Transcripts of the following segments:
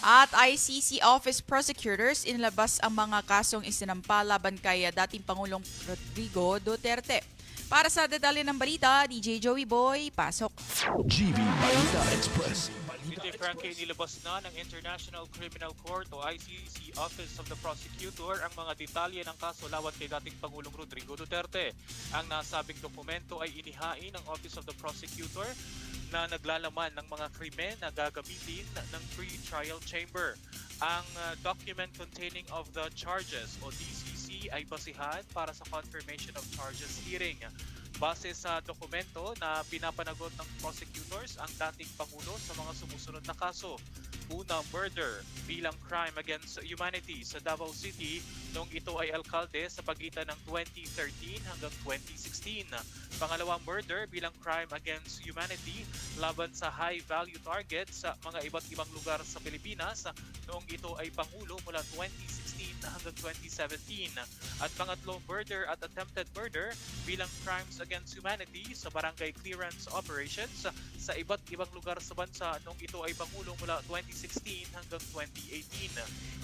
At ICC Office Prosecutors inilabas ang mga kasong isinampa laban kay dating Pangulong Rodrigo Duterte. Para sa detalye ng balita, DJ Joey Boy, pasok. GB Balita Express. Hindi Frankie nilabas na ng International Criminal Court o ICC Office of the Prosecutor ang mga detalye ng kaso laban kay dating Pangulong Rodrigo Duterte. Ang nasabing dokumento ay inihain ng Office of the Prosecutor na naglalaman ng mga krimen na gagamitin ng pre-trial chamber. Ang uh, document containing of the charges o Ay basihan para sa confirmation of charges hearing. Base sa dokumento na pinapanagot ng prosecutors ang dating Pangulo sa mga sumusunod na kaso. Una, murder bilang crime against humanity sa Davao City noong ito ay alkalde sa pagitan ng 2013 hanggang 2016. Pangalawa, murder bilang crime against humanity laban sa high-value targets sa mga iba't ibang lugar sa Pilipinas noong ito ay Pangulo mula 2016 hanggang 2017. At pangatlo, murder at attempted murder bilang crimes against humanity sa barangay clearance operations sa iba't ibang lugar sa bansa noong ito ay Pangulo mula 2016 hanggang 2018.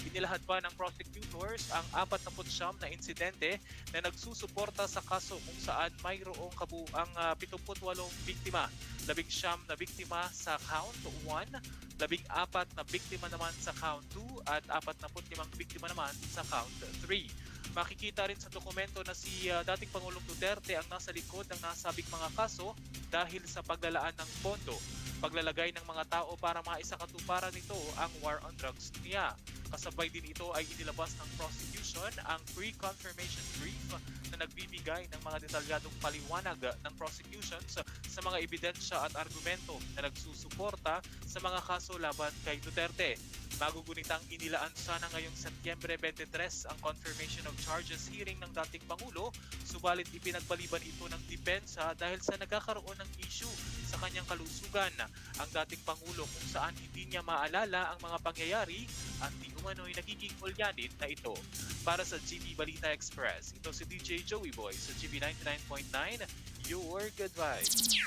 Inilahad pa ng prosecutors ang 49 na insidente na nagsusuporta sa kaso kung saan mayroong kabuang uh, 78 biktima, labing siyam na biktima sa count 1, labing apat na biktima naman sa count 2 at 45 biktima naman sa count 3. Makikita rin sa dokumento na si uh, dating Pangulong Duterte ang nasa likod ng nasabing mga kaso dahil sa paglalaan ng pondo, paglalagay ng mga tao para maisakatuparan nito ang war on drugs niya. Kasabay din ito ay inilabas ng prosecution ang pre-confirmation brief na nagbibigay ng mga detalyadong paliwanag ng prosecution sa, sa mga ebidensya at argumento na nagsusuporta sa mga kaso laban kay Duterte. Magugunitang inilaan sana ngayong Setyembre 23 ang confirmation of charges hearing ng dating Pangulo, subalit ipinagpaliban ito ng depensa dahil sa nagkakaroon ng issue sa kanyang kalusugan. Ang dating Pangulo kung saan hindi niya maalala ang mga pangyayari at di umano'y nagiging ulyanin na ito. Para sa GB Balita Express, ito si DJ Joey Boy sa GB 99.9, Your Good Vibes.